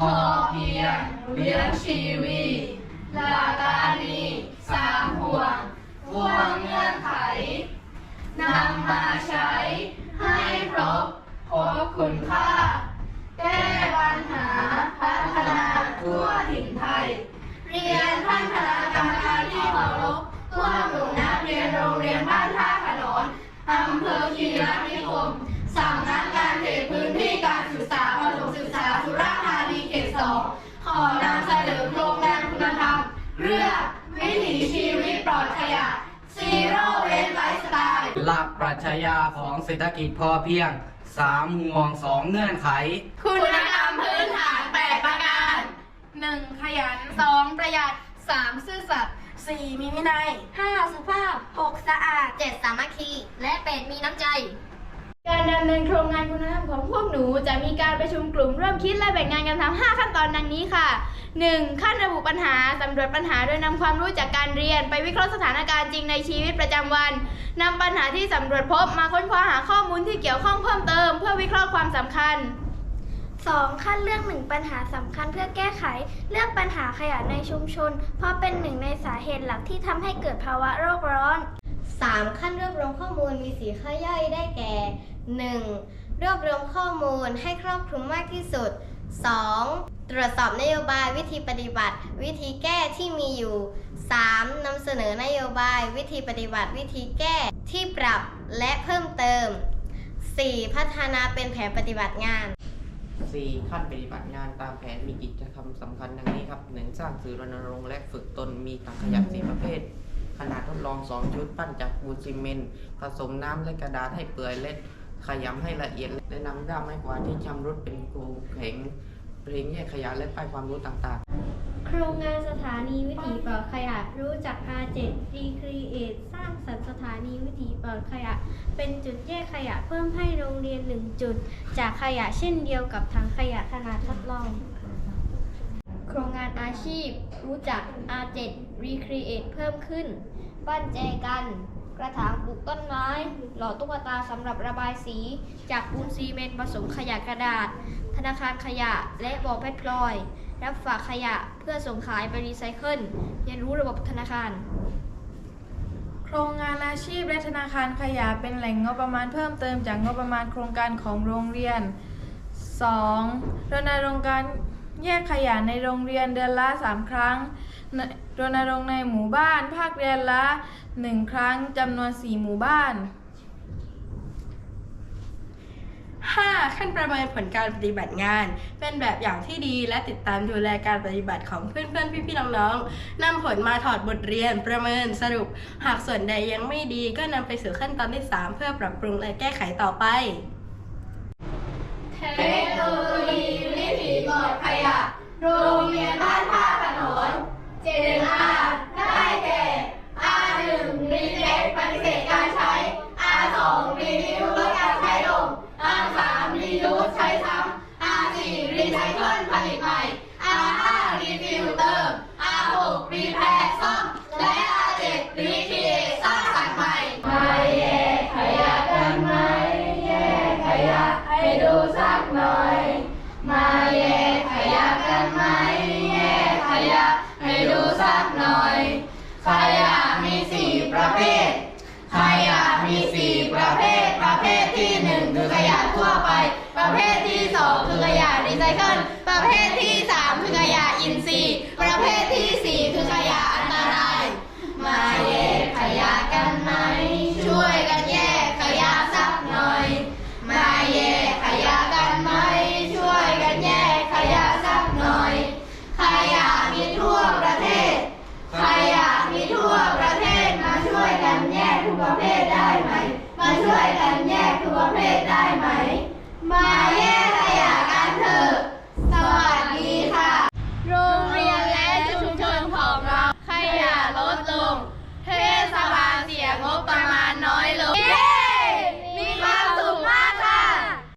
พอเพียงเลี้ยงชีวีลาตานีสามห่วงห่วงเงื่อนไขนำมาใช้ให้ครบครบคุณค่า แก้ปัญหาพัฒนาทั่วถิ่นไทย เรียนท่านคณะกรรมการที่เคารพตัวหนูนักเรียนโรงเรียนบ้านท่าขนอนอำเภอคีรีนิคม หลักปรัชญาของเศรษฐกิจพอเพียง3มุมมอง2เงื่อนไข คุณธรรมพื้นฐานแปดประการ 1. ขยัน 2. ประหยัด 3. ซื่อสัตย์ 4. มีวินัย 5. สุภาพ 6. สะอาด 7. สามัคคี และ 8. มีน้ำใจ การดำเนินโครงงานคุณธรรมของพวกหนูจะมีการประชุมกลุ่มร่วมคิดและแบ่งงานกันทำ5ขั้นตอนดังนี้ค่ะ 1. ขั้นระบุปัญหาสำรวจปัญหาโดยนำความรู้จากการเรียน ไปวิเคราะห์สถานการณ์จริงในชีวิตประจำวันนำปัญหาที่สำรวจพบมาค้นคว้าหาข้อมูลที่เกี่ยวข้องเพิ่มเติม เพื่อวิเคราะห์ความสำคัญ 2. ขั้นเรื่องหนึ่งปัญหาสำคัญเพื่อแก้ไข เรื่องปัญหาขยะในชุมชน เพราะเป็นหนึ่งในสาเหตุหลักที่ทำให้เกิดภาวะโรคร้อน 3. ขั้นรวบรวมข้อมูลมีสีข้อย่อยได้แก่ 1. รวบรวมข้อมูลให้ครอบคลุมมากที่สุด 2. ตรวจสอบนโยบายวิธีปฏิบัติ วิธีแก้ที่มีอยู่ 3. นำเสนอนโยบายวิธีปฏิบัติวิธีแก้ที่ปรับและเพิ่มเติม 4. พัฒนาเป็นแผนปฏิบัติงาน 4. ขั้นปฏิบัติงานตามแผนมีกิจกรรมสำคัญดังนี้ครับ 1. สร้างสื่อรณรงค์และฝึกตนมีถังขยะสีประเภท ขนาดทดลอง 2 ชุดปั้นจากปูนซีเมนต์ผสมน้ำและกระดาษให้เปื่อยเล็ดขยำให้ละเอียด และนำด้ามไม้กวาดที่ชำรุดเป็นกรูเข็งเพลงแยกขยะและป้ายความรู้ต่างๆ โครงงานสถานีวิถีปลอดขยะรู้จัก R7 Recreate สร้างสรรค์สถานีวิถีปลอดขยะ เป็นจุดแยกขยะเพิ่มให้โรงเรียน 1 จุด จากขยะเช่นเดียวกับถังขยะขนาดทดลอง อาชีพ รู้จัก R7 Recreate เพิ่มขึ้น ปั้นแจกัน กระถางปลูกต้นไม้ หล่อตุ๊กตาสำหรับระบายสี จากปูนซีเมนต์ผสมขยะกระดาษ ธนาคารขยะและบ่อเพชรพลอย รับฝากขยะเพื่อส่งขายไปรีไซเคิลเรียนรู้ระบบธนาคารโครงงานอาชีพและธนาคารขยะเป็นแหล่งงบประมาณเพิ่มเติมจากงบประมาณโครงการของโรงเรียน 2. รณรงค์การ แยกขยะในโรงเรียนเดือนละ 3 ครั้งรณรงค์ในหมู่บ้าน ภาคเรียนละ 1 ครั้งจำนวน 4 หมู่บ้าน 5. ขั้นประเมินผลการปฏิบัติงาน เป็นแบบอย่างที่ดีและติดตามดูแลการปฏิบัติของเพื่อนๆ พี่ๆ น้องๆนำผลมาถอดบทเรียนประเมินสรุป หากส่วนใดยังไม่ดีก็นำไปสู่ขั้นตอนที่ 3 เพื่อปรับปรุงและแก้ไขต่อไปเทคโนโลยี ปลอดขยะ โรงเรียนบ้านท่าขนนเจนอาได้แก่ A หนึ่งรีเจ็คปฏิเสธการใช้ A สองรีวิวลดการใช้ลง R3 รียูสใช้ซ้ำ R4 รีไซเคิลผลิตใหม่ ขยะมีสี่ประเภท ขยะมีสี่ประเภท ประเภทที่หนึ่งคือขยะทั่วไป ประเภทที่สองคือขยะรีไซเคิล ประเภทที่สามคือขยะอินทรีย์ ประเภทที่ ช่วยกันแยกทุกประเภทได้ไหม มาแยกขยะกันเถอะ สวัสดีค่ะ โรงเรียนและชุมชนของเราขยะลดลง เทศบาลเสียงบประมาณน้อยลง